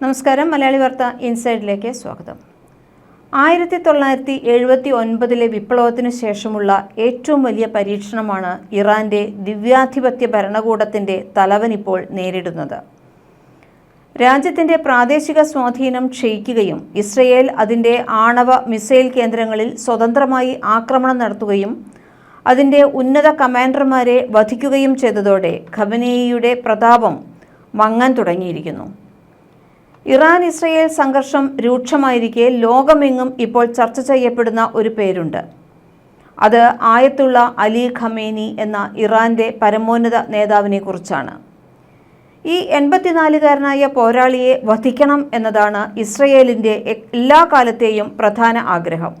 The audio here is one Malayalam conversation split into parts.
നമസ്കാരം. മലയാളി വാർത്ത ഇൻസൈഡിലേക്ക് സ്വാഗതം. ആയിരത്തി തൊള്ളായിരത്തി എഴുപത്തി ഒൻപതിലെ വിപ്ലവത്തിനു ശേഷമുള്ള ഏറ്റവും വലിയ പരീക്ഷണമാണ് ഇറാന്റെ ദിവ്യാധിപത്യ ഭരണകൂടത്തിന്റെ തലവൻ ഇപ്പോൾ നേരിടുന്നത്. രാജ്യത്തിന്റെ പ്രാദേശിക സ്വാധീനം ക്ഷയിക്കുകയും ഇസ്രയേൽ അതിന്റെ ആണവ മിസൈൽ കേന്ദ്രങ്ങളിൽ സ്വതന്ത്രമായി ആക്രമണം നടത്തുകയും അതിന്റെ ഉന്നത കമാൻഡർമാരെ വധിക്കുകയും ചെയ്തതോടെ ഖബനേയിയുടെ പ്രതാപം മങ്ങാൻ തുടങ്ങിയിരിക്കുന്നു. ഇറാൻ ഇസ്രയേൽ സംഘർഷം രൂക്ഷമായിരിക്കെ ലോകമെങ്ങും ഇപ്പോൾ ചർച്ച ചെയ്യപ്പെടുന്ന ഒരു പേരുണ്ട്. അത് ആയത്തുള്ള അലി ഖമേനി എന്ന ഇറാന്റെ പരമോന്നത നേതാവിനെ കുറിച്ചാണ്. ഈ എൺപത്തിനാലുകാരനായ പോരാളിയെ വധിക്കണം എന്നതാണ് ഇസ്രയേലിന്റെ എല്ലാ കാലത്തെയും പ്രധാന ആഗ്രഹം.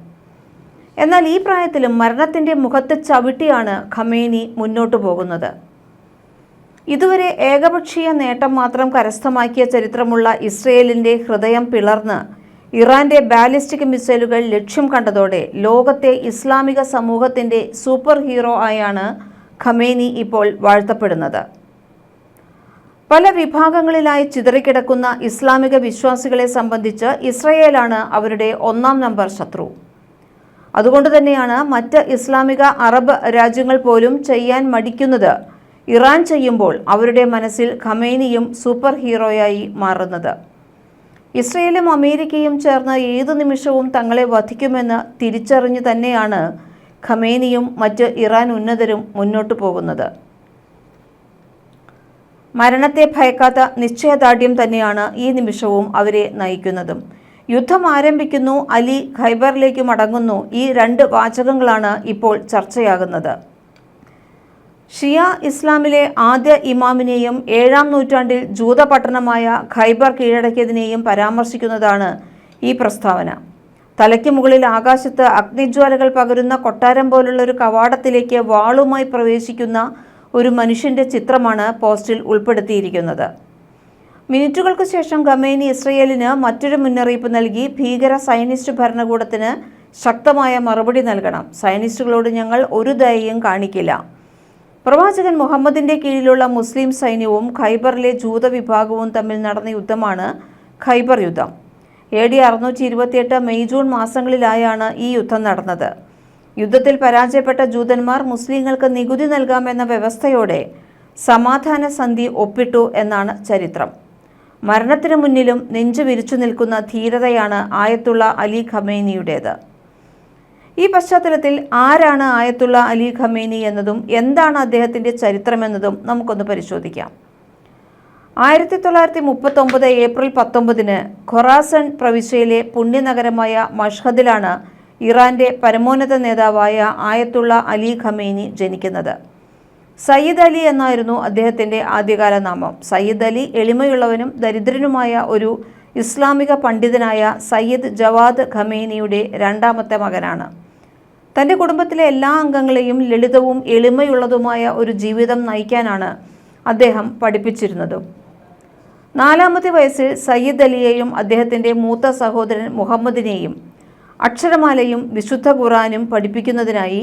എന്നാൽ ഈ പ്രായത്തിലും മരണത്തിന്റെ മുഖത്ത് ചവിട്ടിയാണ് ഖമേനി മുന്നോട്ടു പോകുന്നത്. ഇതുവരെ ഏകപക്ഷീയ നേട്ടം മാത്രം കരസ്ഥമാക്കിയ ചരിത്രമുള്ള ഇസ്രയേലിന്റെ ഹൃദയം പിളർന്ന് ഇറാന്റെ ബാലിസ്റ്റിക് മിസൈലുകൾ ലക്ഷ്യം കണ്ടതോടെ ലോകത്തെ ഇസ്ലാമിക സമൂഹത്തിന്റെ സൂപ്പർ ഹീറോ ആയാണ് ഖമേനി ഇപ്പോൾ വാഴ്ത്തപ്പെടുന്നത്. പല വിഭാഗങ്ങളിലായി ചിതറിക്കിടക്കുന്ന ഇസ്ലാമിക വിശ്വാസികളെ സംബന്ധിച്ച് ഇസ്രയേലാണ് അവരുടെ ഒന്നാം നമ്പർ ശത്രു. അതുകൊണ്ട് തന്നെയാണ് മറ്റ് ഇസ്ലാമിക അറബ് രാജ്യങ്ങൾ പോലും ചെയ്യാൻ മടിക്കുന്നത് ഇറാൻ ചെയ്യുമ്പോൾ അവരുടെ മനസ്സിൽ ഖമേനിയും സൂപ്പർ ഹീറോയായി മാറുന്നത്. ഇസ്രയേലും അമേരിക്കയും ചേർന്ന് ഏതു നിമിഷവും തങ്ങളെ വധിക്കുമെന്ന് തിരിച്ചറിഞ്ഞു തന്നെയാണ് ഖമേനിയും മറ്റ് ഇറാൻ ഉന്നതരും മുന്നോട്ടു പോകുന്നത്. മരണത്തെ ഭയക്കാത്ത നിശ്ചയദാർഢ്യം തന്നെയാണ് ഈ നിമിഷവും അവരെ നയിക്കുന്നതും. യുദ്ധം ആരംഭിക്കുന്നു അലി ഖൈബറിലേക്ക് മടങ്ങുന്നു ഈ രണ്ട് വാചകങ്ങളാണ് ഇപ്പോൾ ചർച്ചയാകുന്നത്. ഷിയ ഇസ്ലാമിലെ ആദ്യ ഇമാമിനെയും ഏഴാം നൂറ്റാണ്ടിൽ ജൂത പട്ടണമായ ഖൈബർ കീഴടക്കിയതിനെയും പരാമർശിക്കുന്നതാണ് ഈ പ്രസ്താവന. തലയ്ക്ക് മുകളിൽ ആകാശത്ത് അഗ്നിജ്വാലകൾ പകരുന്ന കൊട്ടാരം പോലുള്ള ഒരു കവാടത്തിലേക്ക് വാളുമായി പ്രവേശിക്കുന്ന ഒരു മനുഷ്യന്റെ ചിത്രമാണ് പോസ്റ്റിൽ ഉൾപ്പെടുത്തിയിരിക്കുന്നത്. മിനിറ്റുകൾക്ക് ശേഷം ഖമേനി ഇസ്രയേലിന് മറ്റൊരു മുന്നറിയിപ്പ് നൽകി ഭീകര സയനിസ്റ്റ് ഭരണകൂടത്തിന് ശക്തമായ മറുപടി നൽകണം. സയനിസ്റ്റുകളോട് ഞങ്ങൾ ഒരു ദയയും കാണിക്കില്ല. പ്രവാചകൻ മുഹമ്മദിന്റെ കീഴിലുള്ള മുസ്ലിം സൈന്യവും ഖൈബറിലെ ജൂത വിഭാഗവും തമ്മിൽ നടന്ന യുദ്ധമാണ് ഖൈബർ യുദ്ധം. എ ഡി അറുന്നൂറ്റി ഇരുപത്തിയെട്ട് മെയ് ജൂൺ മാസങ്ങളിലായാണ് ഈ യുദ്ധം നടന്നത്. യുദ്ധത്തിൽ പരാജയപ്പെട്ട ജൂതന്മാർ മുസ്ലിങ്ങൾക്ക് നികുതി നൽകാമെന്ന വ്യവസ്ഥയോടെ സമാധാന സന്ധി ഒപ്പിട്ടു എന്നാണ് ചരിത്രം. മരണത്തിനു മുന്നിലും നെഞ്ചു വിരിച്ചു നിൽക്കുന്ന ധീരതയാണ് ആയത്തുള്ള അലി ഖമേനിയുടേത്. ഈ പശ്ചാത്തലത്തിൽ ആരാണ് ആയത്തുള്ള അലി ഖമേനി എന്നതും എന്താണ് അദ്ദേഹത്തിന്റെ ചരിത്രമെന്നതും നമുക്കൊന്ന് പരിശോധിക്കാം. ആയിരത്തി തൊള്ളായിരത്തി മുപ്പത്തൊമ്പത് ഏപ്രിൽ പത്തൊമ്പതിന് ഖൊറാസൺ പ്രവിശ്യയിലെ പുണ്യനഗരമായ മഷ്ഹദിലാണ് ഇറാന്റെ പരമോന്നത നേതാവായ ആയത്തുള്ള അലി ഖമേനി ജനിക്കുന്നത്. സയ്യിദ് അലി എന്നായിരുന്നു അദ്ദേഹത്തിന്റെ ആദ്യകാല നാമം. സയ്യിദ് അലി എളിമയുള്ളവനും ദരിദ്രനുമായ ഒരു ഇസ്ലാമിക പണ്ഡിതനായ സയ്യിദ് ജവാദ് ഖമേനിയുടെ രണ്ടാമത്തെ മകനാണ്. തന്റെ കുടുംബത്തിലെ എല്ലാ അംഗങ്ങളെയും ലളിതവും എളിമയുള്ളതുമായ ഒരു ജീവിതം നയിക്കാനാണ് അദ്ദേഹം പഠിപ്പിച്ചിരുന്നത്. നാലാമത്തെ വയസ്സിൽ സയ്യിദ് അലിയെയും അദ്ദേഹത്തിന്റെ മൂത്ത സഹോദരൻ മുഹമ്മദിനെയും അക്ഷരമാലയും വിശുദ്ധ ഖുറാനും പഠിപ്പിക്കുന്നതിനായി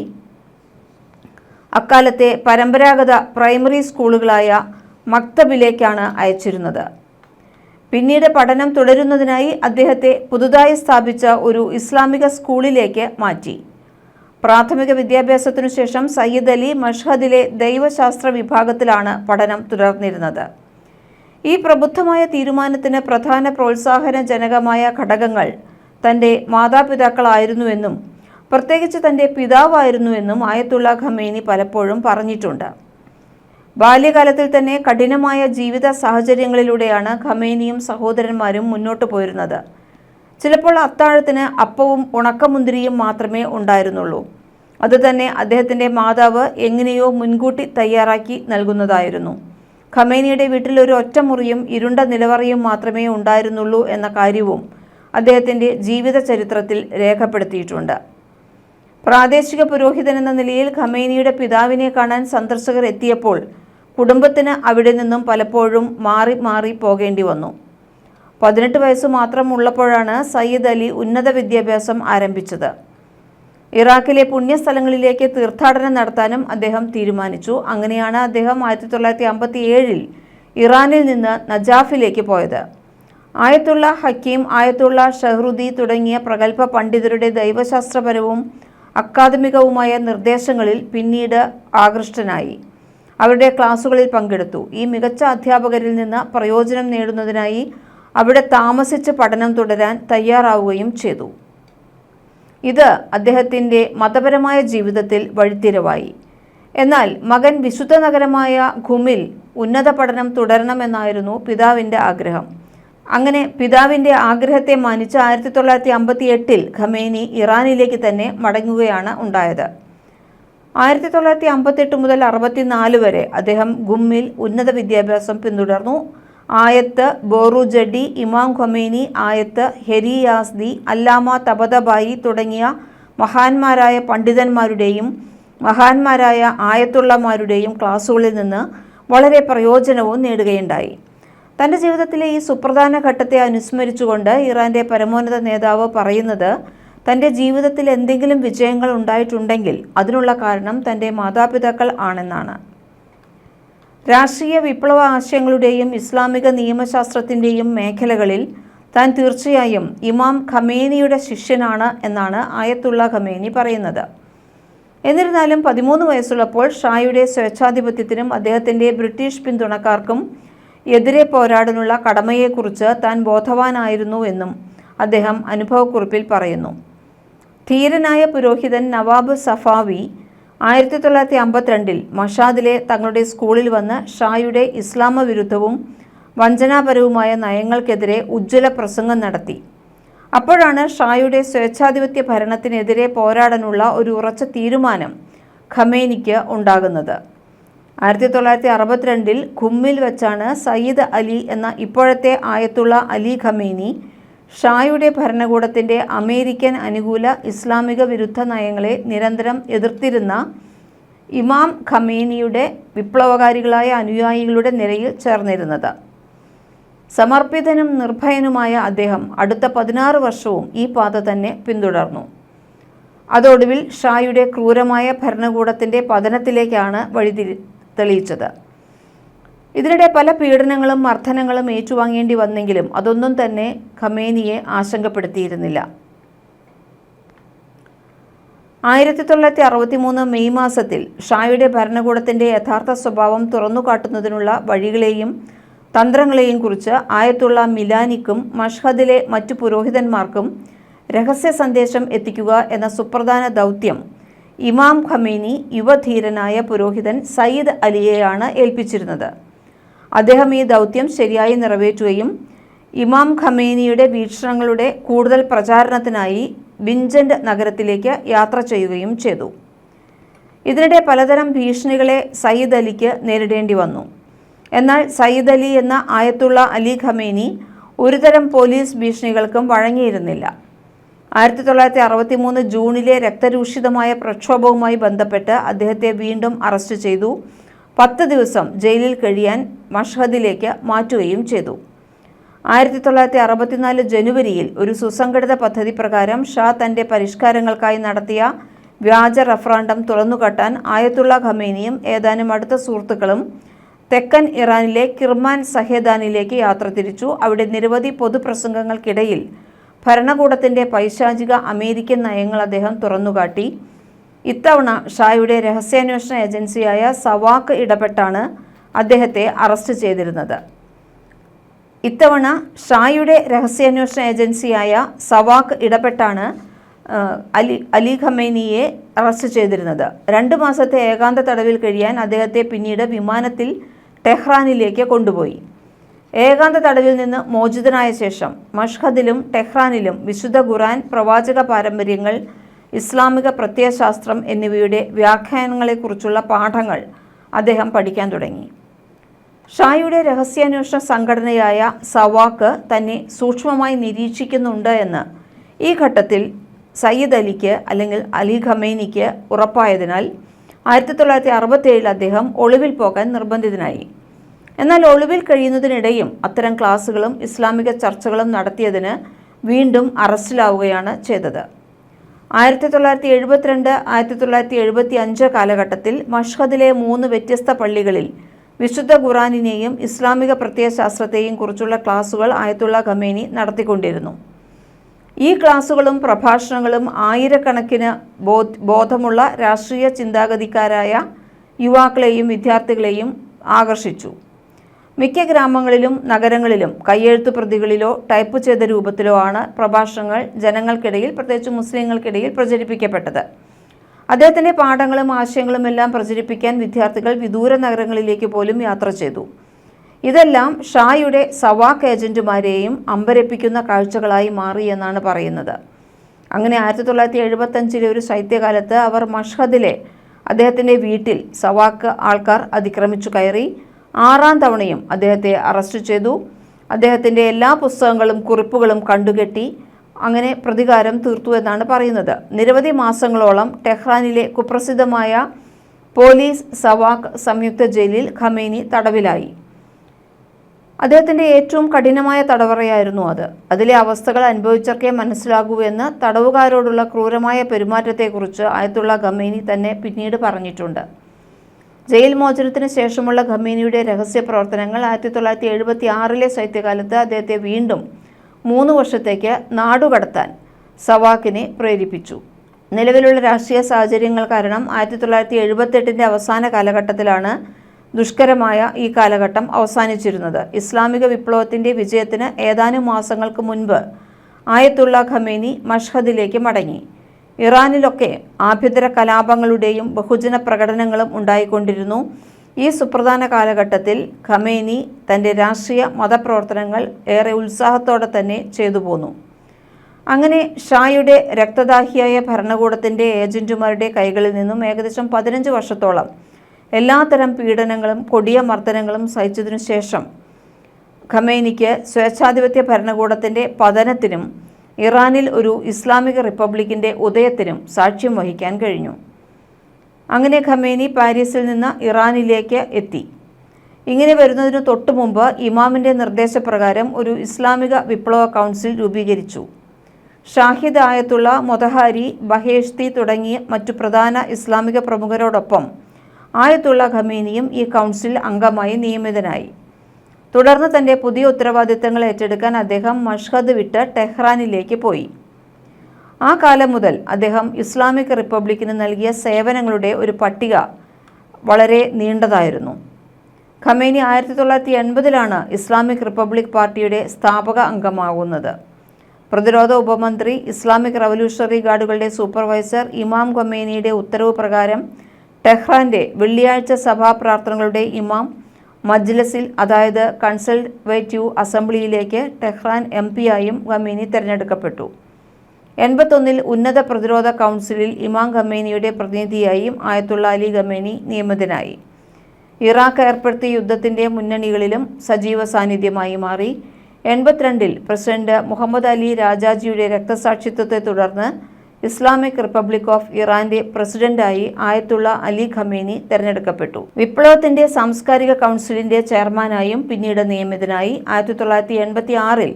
അക്കാലത്തെ പരമ്പരാഗത പ്രൈമറി സ്കൂളുകളായ മക്തബിലേക്കാണ് അയച്ചിരുന്നത്. പിന്നീട് പഠനം തുടരുന്നതിനായി അദ്ദേഹത്തെ പുതുതായി സ്ഥാപിച്ച ഒരു ഇസ്ലാമിക സ്കൂളിലേക്ക് മാറ്റി. പ്രാഥമിക വിദ്യാഭ്യാസത്തിനു ശേഷം സയ്യിദ് അലി മഷ്ഹദിലെ ദൈവശാസ്ത്ര വിഭാഗത്തിലാണ് പഠനം തുടർന്നിരുന്നത്. ഈ പ്രബുദ്ധമായ തീരുമാനത്തിന് പ്രധാന പ്രോത്സാഹനജനകമായ ഘടകങ്ങൾ തന്റെ മാതാപിതാക്കളായിരുന്നുവെന്നും പ്രത്യേകിച്ച് തന്റെ പിതാവായിരുന്നുവെന്നും ആയത്തുള്ള ഖമേനി പലപ്പോഴും പറഞ്ഞിട്ടുണ്ട്. ബാല്യകാലത്തിൽ തന്നെ കഠിനമായ ജീവിത സാഹചര്യങ്ങളിലൂടെയാണ് ഖമേനിയും സഹോദരന്മാരും മുന്നോട്ട് പോയിരുന്നത്. ചിലപ്പോൾ അത്താഴത്തിന് അപ്പവും ഉണക്കമുന്തിരിയും മാത്രമേ ഉണ്ടായിരുന്നുള്ളൂ. അതുതന്നെ അദ്ദേഹത്തിന്റെ മാതാവ് എങ്ങനെയോ മുൻകൂട്ടി തയ്യാറാക്കി നൽകുന്നതായിരുന്നു. ഖമേനിയുടെ വീട്ടിൽ ഒരു ഒറ്റമുറിയും ഇരുണ്ട നിലവറയും മാത്രമേ ഉണ്ടായിരുന്നുള്ളൂ എന്ന കാര്യവും അദ്ദേഹത്തിന്റെ ജീവിത ചരിത്രത്തിൽ രേഖപ്പെടുത്തിയിട്ടുണ്ട്. പ്രാദേശിക പുരോഹിതൻ എന്ന നിലയിൽ ഖമേനിയുടെ പിതാവിനെ കാണാൻ സന്ദർശകർ എത്തിയപ്പോൾ കുടുംബത്തിന് അവിടെ നിന്നും പലപ്പോഴും മാറി മാറി പോകേണ്ടി വന്നു. പതിനെട്ട് വയസ്സ് മാത്രം ഉള്ളപ്പോഴാണ് സയ്യിദ് അലി ഉന്നത വിദ്യാഭ്യാസം ആരംഭിച്ചത്. ഇറാഖിലെ പുണ്യസ്ഥലങ്ങളിലേക്ക് തീർത്ഥാടനം നടത്താനും അദ്ദേഹം തീരുമാനിച്ചു. അങ്ങനെയാണ് അദ്ദേഹം ആയിരത്തി തൊള്ളായിരത്തി അമ്പത്തി ഏഴിൽ ഇറാനിൽ നിന്ന് നജാഫിലേക്ക് പോയത്. ആയത്തുള്ള ഹക്കീം ആയത്തുള്ള ഷഹ്റുദി തുടങ്ങിയ പ്രഗത്ഭ പണ്ഡിതരുടെ ദൈവശാസ്ത്രപരവും അക്കാദമികവുമായ നിർദ്ദേശങ്ങളിൽ പിന്നീട് ആകൃഷ്ടനായി. അവരുടെ ക്ലാസുകളിൽ പങ്കെടുത്തു. ഈ മികച്ച അധ്യാപകരിൽ നിന്ന് പ്രയോജനം നേടുന്നതിനായി അവിടെ താമസിച്ച് പഠനം തുടരാൻ തയ്യാറാവുകയും ചെയ്തു. ഇത് അദ്ദേഹത്തിന്റെ മതപരമായ ജീവിതത്തിൽ വഴിത്തിരിവായി. എന്നാൽ മകൻ വിശുദ്ധ നഗരമായ ഖുമിൽ ഉന്നത പഠനം തുടരണമെന്നായിരുന്നു പിതാവിന്റെ ആഗ്രഹം. അങ്ങനെ പിതാവിന്റെ ആഗ്രഹത്തെ മാനിച്ച് ആയിരത്തി തൊള്ളായിരത്തി അമ്പത്തി എട്ടിൽ ഖമേനി ഇറാനിലേക്ക് തന്നെ മടങ്ങുകയാണ് ഉണ്ടായത്. ആയിരത്തി തൊള്ളായിരത്തി അമ്പത്തെട്ട് മുതൽ അറുപത്തിനാല് വരെ അദ്ദേഹം ഗുമ്മിൽ ഉന്നത വിദ്യാഭ്യാസം പിന്തുടർന്നു. ആയത്ത് ബോറുജഡി ഇമാം ഖൊമേനി ആയത്ത് ഹെരിയാസ്ദി അല്ലാമ തബതബായി തുടങ്ങിയ മഹാന്മാരായ പണ്ഡിതന്മാരുടെയും മഹാന്മാരായ ആയത്തുള്ളമാരുടെയും ക്ലാസ്സുകളിൽ നിന്ന് വളരെ പ്രയോജനവും നേടുകയുണ്ടായി. തന്റെ ജീവിതത്തിലെ ഈ സുപ്രധാന ഘട്ടത്തെ അനുസ്മരിച്ചുകൊണ്ട് ഇറാന്റെ പരമോന്നത നേതാവ് പറയുന്നത് തന്റെ ജീവിതത്തിൽ എന്തെങ്കിലും വിജയങ്ങൾ ഉണ്ടായിട്ടുണ്ടെങ്കിൽ അതിനുള്ള കാരണം തന്റെ മാതാപിതാക്കൾ ആണെന്നാണ്. രാഷ്ട്രീയ വിപ്ലവ ആശയങ്ങളുടെയും ഇസ്ലാമിക നിയമശാസ്ത്രത്തിന്റെയും മേഖലകളിൽ താൻ തീർച്ചയായും ഇമാം ഖമേനിയുടെ ശിഷ്യനാണ് എന്നാണ് ആയത്തുള്ള ഖമേനി പറയുന്നത്. എന്നിരുന്നാലും പതിമൂന്ന് വയസ്സുള്ളപ്പോൾ ഷായുടെ സ്വേച്ഛാധിപത്യത്തിനും അദ്ദേഹത്തിന്റെ ബ്രിട്ടീഷ് പിന്തുണക്കാർക്കും എതിരെ പോരാടാനുള്ള കടമയെക്കുറിച്ച് താൻ ബോധവാനായിരുന്നു എന്നും അദ്ദേഹം അനുഭവക്കുറിപ്പിൽ പറയുന്നു. ധീരനായ പുരോഹിതൻ നവാബ് സഫാവി ആയിരത്തി തൊള്ളായിരത്തി അമ്പത്തിരണ്ടിൽ മഷാദിലെ തങ്ങളുടെ സ്കൂളിൽ വന്ന് ഷായുടെ ഇസ്ലാമ വിരുദ്ധവും വഞ്ചനാപരവുമായ നയങ്ങൾക്കെതിരെ ഉജ്ജ്വല പ്രസംഗം നടത്തി. അപ്പോഴാണ് ഷായുടെ സ്വേച്ഛാധിപത്യ ഭരണത്തിനെതിരെ പോരാടാനുള്ള ഒരു ഉറച്ച തീരുമാനം ഖമേനിക്ക് ഉണ്ടാകുന്നത്. ആയിരത്തി തൊള്ളായിരത്തി അറുപത്തിരണ്ടിൽ ഖുമ്മിൽ വെച്ചാണ് സയ്യിദ് അലി എന്ന ഇപ്പോഴത്തെ ആയത്തുള്ള അലി ഖമേനി ഷായുടെ ഭരണകൂടത്തിന്റെ അമേരിക്കൻ അനുകൂല ഇസ്ലാമിക വിരുദ്ധ നയങ്ങളെ നിരന്തരം എതിർത്തിരുന്ന ഇമാം ഖമേനിയുടെ വിപ്ലവകാരികളായ അനുയായികളുടെ നിരയിൽ ചേർന്നിരുന്നത്. സമർപ്പിതനും നിർഭയനുമായ അദ്ദേഹം അടുത്ത പതിനാറ് വർഷവും ഈ പാത തന്നെ പിന്തുടർന്നു. അതോടുവിൽ ഷായുടെ ക്രൂരമായ ഭരണകൂടത്തിന്റെ പതനത്തിലേക്കാണ് വഴി തെളിയിച്ചത്. ഇതിനിടെ പല പീഡനങ്ങളും മർദ്ദനങ്ങളും ഏറ്റുവാങ്ങേണ്ടി വന്നെങ്കിലും അതൊന്നും തന്നെ ഖമേനിയെ ആശങ്കപ്പെടുത്തിയിരുന്നില്ല. ആയിരത്തി തൊള്ളായിരത്തി അറുപത്തി മൂന്ന് മെയ് മാസത്തിൽ ഷായുടെ ഭരണകൂടത്തിന്റെ യഥാർത്ഥ സ്വഭാവം തുറന്നുകാട്ടുന്നതിനുള്ള വഴികളെയും തന്ത്രങ്ങളെയും കുറിച്ച് ആയത്തുള്ള മിലാനിക്കും മഷ്ഹദിലെ മറ്റു പുരോഹിതന്മാർക്കും രഹസ്യ സന്ദേശം എത്തിക്കുക എന്ന സുപ്രധാന ദൗത്യം ഇമാം ഖമേനി യുവധീരനായ പുരോഹിതൻ സയ്യിദ് അലിയെയാണ് ഏൽപ്പിച്ചിരുന്നത്. അദ്ദേഹം ഈ ദൗത്യം ശരിയായി നിറവേറ്റുകയും ഇമാം ഖമേനിയുടെ വീക്ഷണങ്ങളുടെ കൂടുതൽ പ്രചാരണത്തിനായി ബിഞ്ചൻഡ് നഗരത്തിലേക്ക് യാത്ര ചെയ്യുകയും ചെയ്തു. ഇതിനിടെ പലതരം ഭീഷണികളെ സയ്യിദ് അലിക്ക് നേരിടേണ്ടി വന്നു. എന്നാൽ സയ്യിദ് അലി എന്ന ആയത്തുള്ള അലി ഖമേനി ഒരുതരം പോലീസ് ഭീഷണികൾക്കും വഴങ്ങിയിരുന്നില്ല. ആയിരത്തി തൊള്ളായിരത്തി അറുപത്തി മൂന്ന് ജൂണിലെ രക്തരൂഷിതമായ പ്രക്ഷോഭവുമായി ബന്ധപ്പെട്ട് അദ്ദേഹത്തെ വീണ്ടും അറസ്റ്റ് ചെയ്തു. പത്ത് ദിവസം ജയിലിൽ കഴിയാൻ മഷ്ഹദിലേക്ക് മാറ്റുകയും ചെയ്തു. ആയിരത്തി തൊള്ളായിരത്തി അറുപത്തിനാല് ജനുവരിയിൽ ഒരു സുസംഘടിത പദ്ധതി പ്രകാരം ഷാ തന്റെ പരിഷ്കാരങ്ങൾക്കായി നടത്തിയ വ്യാജ റഫറാൻഡം തുറന്നുകാട്ടാൻ ആയത്തുള്ള ഖമേനിയും ഏതാനും അടുത്ത സുഹൃത്തുക്കളും തെക്കൻ ഇറാനിലെ കിർമാൻ സഹേദാനിലേക്ക് യാത്ര തിരിച്ചു. അവിടെ നിരവധി പൊതുപ്രസംഗങ്ങൾക്കിടയിൽ ഭരണകൂടത്തിന്റെ പൈശാചിക അമേരിക്കൻ നയങ്ങൾ അദ്ദേഹം തുറന്നുകാട്ടി. ഇത്തവണ ഷായുടെ രഹസ്യാന്വേഷണ ഏജൻസിയായ സവാക്ക് ഇടപെട്ടാണ് അദ്ദേഹത്തെ അറസ്റ്റ് ചെയ്തിരുന്നത്. ഇത്തവണ ഷായുടെ രഹസ്യാന്വേഷണ ഏജൻസിയായ സവാക്ക് ഇടപെട്ടാണ് അലി അലി ഖമേനിയെ അറസ്റ്റ് ചെയ്തിരുന്നത്. രണ്ട് മാസത്തെ ഏകാന്ത തടവിൽ കഴിയാൻ അദ്ദേഹത്തെ പിന്നീട് വിമാനത്തിൽ ടെഹ്റാനിലേക്ക് കൊണ്ടുപോയി. ഏകാന്ത തടവിൽ നിന്ന് മോചിതനായ ശേഷം മഷ്ഹദിലും ടെഹ്റാനിലും വിശുദ്ധ ഖുറാൻ പ്രവാചക പാരമ്പര്യങ്ങൾ ഇസ്ലാമിക പ്രത്യയശാസ്ത്രം എന്നിവയുടെ വ്യാഖ്യാനങ്ങളെക്കുറിച്ചുള്ള പാഠങ്ങൾ അദ്ദേഹം പഠിക്കാൻ തുടങ്ങി. ഷായുടെ രഹസ്യാന്വേഷണ സംഘടനയായ സവാക്ക് തന്നെ സൂക്ഷ്മമായി നിരീക്ഷിക്കുന്നുണ്ട് എന്ന്. ഈ ഘട്ടത്തിൽ സയ്യിദ് അലിക്ക് അല്ലെങ്കിൽ അലി ഖമേനിക്ക് ഉറപ്പായതിനാൽ ആയിരത്തി തൊള്ളായിരത്തി അറുപത്തേഴിൽ അദ്ദേഹം ഒളിവിൽ പോകാൻ നിർബന്ധിതനായി. എന്നാൽ ഒളിവിൽ കഴിയുന്നതിനിടയും അത്തരം ക്ലാസുകളും ഇസ്ലാമിക ചർച്ചകളും നടത്തിയതിന് വീണ്ടും അറസ്റ്റിലാവുകയാണ് ചെയ്തത്. ആയിരത്തി തൊള്ളായിരത്തി എഴുപത്തിരണ്ട് ആയിരത്തി തൊള്ളായിരത്തി എഴുപത്തി അഞ്ച് കാലഘട്ടത്തിൽ മഷ്ഹദിലെ മൂന്ന് വ്യത്യസ്ത പള്ളികളിൽ വിശുദ്ധ ഖുറാനിനെയും ഇസ്ലാമിക പ്രത്യയശാസ്ത്രത്തെയും കുറിച്ചുള്ള ക്ലാസുകൾ ആയത്തുള്ള ഖമേനി നടത്തിക്കൊണ്ടിരുന്നു. ഈ ക്ലാസുകളും പ്രഭാഷണങ്ങളും ആയിരക്കണക്കിന് ബോധ ബോധമുള്ള രാഷ്ട്രീയ ചിന്താഗതിക്കാരായ യുവാക്കളെയും വിദ്യാർത്ഥികളെയും ആകർഷിച്ചു. മിക്ക ഗ്രാമങ്ങളിലും നഗരങ്ങളിലും കയ്യെഴുത്ത് പ്രതികളിലോ ടൈപ്പ് ചെയ്ത രൂപത്തിലോ ആണ് പ്രഭാഷണങ്ങൾ ജനങ്ങൾക്കിടയിൽ പ്രത്യേകിച്ച് മുസ്ലിങ്ങൾക്കിടയിൽ പ്രചരിപ്പിക്കപ്പെട്ടത്. അദ്ദേഹത്തിന്റെ പാഠങ്ങളും ആശയങ്ങളും എല്ലാം പ്രചരിപ്പിക്കാൻ വിദ്യാർത്ഥികൾ വിദൂര നഗരങ്ങളിലേക്ക് പോലും യാത്ര ചെയ്തു. ഇതെല്ലാം ഷായുടെ സവാക്ക് ഏജന്റുമാരെയും അമ്പരപ്പിക്കുന്ന കാഴ്ചകളായി മാറി എന്നാണ് പറയുന്നത്. അങ്ങനെ ആയിരത്തി തൊള്ളായിരത്തി എഴുപത്തഞ്ചിലെ ഒരു ശൈത്യകാലത്ത് അവർ മഷ്ഹദിലെ അദ്ദേഹത്തിന്റെ വീട്ടിൽ സവാക്ക് ആൾക്കാർ അതിക്രമിച്ചു കയറി ആറാം തവണയും അദ്ദേഹത്തെ അറസ്റ്റ് ചെയ്തു. അദ്ദേഹത്തിന്റെ എല്ലാ പുസ്തകങ്ങളും കുറിപ്പുകളും കണ്ടുകെട്ടി അങ്ങനെ പ്രതികാരം തീർത്തു എന്നാണ് പറയുന്നത്. നിരവധി മാസങ്ങളോളം ടെഹ്റാനിലെ കുപ്രസിദ്ധമായ പോലീസ് സവാക് സംയുക്ത ജയിലിൽ ഖമേനി തടവിലായി. അദ്ദേഹത്തിന്റെ ഏറ്റവും കഠിനമായ തടവറയായിരുന്നു അത്. അതിലെ അവസ്ഥകൾ അനുഭവിച്ചവർക്കേ മനസ്സിലാകൂ എന്ന് തടവുകാരോടുള്ള ക്രൂരമായ പെരുമാറ്റത്തെക്കുറിച്ച് ആയത്തുള്ള ഖമേനി തന്നെ പിന്നീട് പറഞ്ഞിട്ടുണ്ട്. ജയിൽ മോചനത്തിന് ശേഷമുള്ള ഖമേനിയുടെ രഹസ്യ പ്രവർത്തനങ്ങൾ ആയിരത്തി തൊള്ളായിരത്തി എഴുപത്തി ആറിലെ ശൈത്യകാലത്ത് അദ്ദേഹത്തെ വീണ്ടും മൂന്ന് വർഷത്തേക്ക് നാടുകടത്താൻ സവാക്കിനെ പ്രേരിപ്പിച്ചു. നിലവിലുള്ള രാഷ്ട്രീയ സാഹചര്യങ്ങൾ കാരണം ആയിരത്തി തൊള്ളായിരത്തി എഴുപത്തെട്ടിന്റെ അവസാന കാലഘട്ടത്തിലാണ് ദുഷ്കരമായ ഈ കാലഘട്ടം അവസാനിച്ചിരുന്നത്. ഇസ്ലാമിക വിപ്ലവത്തിന്റെ വിജയത്തിന് ഏതാനും മാസങ്ങൾക്ക് മുൻപ് ആയത്തുള്ള ഖമേനി മഷ്ഹദിലേക്ക് മടങ്ങി. ഇറാനിലൊക്കെ ആഭ്യന്തര കലാപങ്ങളുടെയും ബഹുജന പ്രകടനങ്ങളും ഉണ്ടായിക്കൊണ്ടിരുന്നു. ഈ സുപ്രധാന കാലഘട്ടത്തിൽ ഖമേനി തന്റെ രാഷ്ട്രീയ മതപ്രവർത്തനങ്ങൾ ഏറെ ഉത്സാഹത്തോടെ തന്നെ ചെയ്തു പോന്നു. അങ്ങനെ ഷായുടെ രക്തദാഹിയായ ഭരണകൂടത്തിന്റെ ഏജന്റുമാരുടെ കൈകളിൽ നിന്നും ഏകദേശം പതിനഞ്ച് വർഷത്തോളം എല്ലാത്തരം പീഡനങ്ങളും കൊടിയ മർദ്ദനങ്ങളും സഹിച്ചതിനു ശേഷം ഖമേനിക്ക് സ്വേച്ഛാധിപത്യ ഭരണകൂടത്തിന്റെ പതനത്തിനും ഇറാനിൽ ഒരു ഇസ്ലാമിക റിപ്പബ്ലിക്കിന്റെ ഉദയത്തിനും സാക്ഷ്യം വഹിക്കാൻ കഴിഞ്ഞു. അങ്ങനെ ഖമേനി പാരീസിൽ നിന്ന് ഇറാനിലേക്ക് എത്തി. ഇങ്ങനെ വരുന്നതിന് തൊട്ടു മുമ്പ് ഇമാമിന്റെ നിർദ്ദേശപ്രകാരം ഒരു ഇസ്ലാമിക വിപ്ലവ കൗൺസിൽ രൂപീകരിച്ചു. ഷാഹിദ് ആയത്തുള്ള മൊതഹാരി ബഹേഷ്തി തുടങ്ങിയ മറ്റു പ്രധാന ഇസ്ലാമിക പ്രമുഖരോടൊപ്പം ആയത്തുള്ള ഖമീനിയും ഈ കൗൺസിൽ അംഗമായി നിയമിതനായി. തുടർന്ന് തന്റെ പുതിയ ഉത്തരവാദിത്തങ്ങൾ ഏറ്റെടുക്കാൻ അദ്ദേഹം മഷ്ഹദ് വിട്ട് ടെഹ്റാനിലേക്ക് പോയി. ആ കാലം മുതൽ അദ്ദേഹം ഇസ്ലാമിക് റിപ്പബ്ലിക്കിന് നൽകിയ സേവനങ്ങളുടെ ഒരു പട്ടിക വളരെ നീണ്ടതായിരുന്നു. ഖമേനി ആയിരത്തി തൊള്ളായിരത്തി എൺപതിലാണ് ഇസ്ലാമിക് റിപ്പബ്ലിക് പാർട്ടിയുടെ സ്ഥാപക അംഗമാകുന്നത്. പ്രതിരോധ ഉപമന്ത്രി ഇസ്ലാമിക് റവല്യൂഷണറി ഗാർഡുകളുടെ സൂപ്പർവൈസർ ഇമാം ഖമേനിയുടെ ഉത്തരവ് പ്രകാരം ടെഹ്റാന്റെ വെള്ളിയാഴ്ച സഭാ പ്രാർത്ഥനകളുടെ ഇമാം മജ്ലസിൽ അതായത് കൺസൾവേറ്റീവ് അസംബ്ലിയിലേക്ക് ടെഹ്റാൻ എം പിയായും ഖമേനി തിരഞ്ഞെടുക്കപ്പെട്ടു. എൺപത്തൊന്നിൽ ഉന്നത പ്രതിരോധ കൗൺസിലിൽ ഇമാം ഖമേനിയുടെ പ്രതിനിധിയായും ആയത്തുള്ള അലി ഖമേനി നിയമിതനായി. ഇറാഖ് ഏർപ്പെടുത്തിയ യുദ്ധത്തിന്റെ മുന്നണികളിലും സജീവ സാന്നിധ്യമായി മാറി. എൺപത്തിരണ്ടിൽ പ്രസിഡന്റ് മുഹമ്മദ് അലി രാജാജിയുടെ രക്തസാക്ഷിത്വത്തെ തുടർന്ന് ഇസ്ലാമിക് റിപ്പബ്ലിക് ഓഫ് ഇറാന്റെ പ്രസിഡന്റായി ആയത്തുള്ള അലി ഖമേനി തെരഞ്ഞെടുക്കപ്പെട്ടു. വിപ്ലവത്തിന്റെ സാംസ്കാരിക കൗൺസിലിന്റെ ചെയർമാനായും പിന്നീട് നിയമിതനായി. ആയിരത്തി തൊള്ളായിരത്തി എൺപത്തി ആറിൽ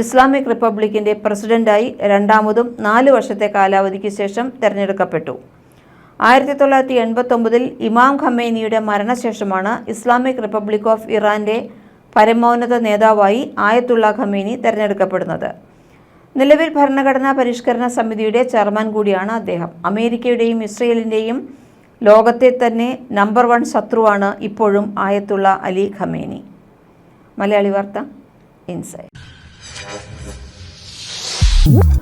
ഇസ്ലാമിക് റിപ്പബ്ലിക്കിന്റെ പ്രസിഡന്റായി രണ്ടാമതും നാല് വർഷത്തെ കാലാവധിക്ക് ശേഷം തെരഞ്ഞെടുക്കപ്പെട്ടു. ആയിരത്തി തൊള്ളായിരത്തി എൺപത്തൊമ്പതിൽ ഇമാം ഖമേനിയുടെ മരണശേഷമാണ് ഇസ്ലാമിക് റിപ്പബ്ലിക് ഓഫ് ഇറാന്റെ പരമോന്നത നേതാവായി ആയത്തുള്ള ഖമേനി തെരഞ്ഞെടുക്കപ്പെടുന്നത്. നിലവിൽ ഭരണഘടനാ പരിഷ്കരണ സമിതിയുടെ ചെയർമാൻ കൂടിയാണ് അദ്ദേഹം. അമേരിക്കയുടെയും ഇസ്രയേലിന്റെയും ലോകത്തെ തന്നെ നമ്പർ വൺ ശത്രുവാണ് ഇപ്പോഴും ആയത്തുള്ള അലി ഖമേനി. മലയാളി വാർത്ത ഇൻസൈഡ് Whoop.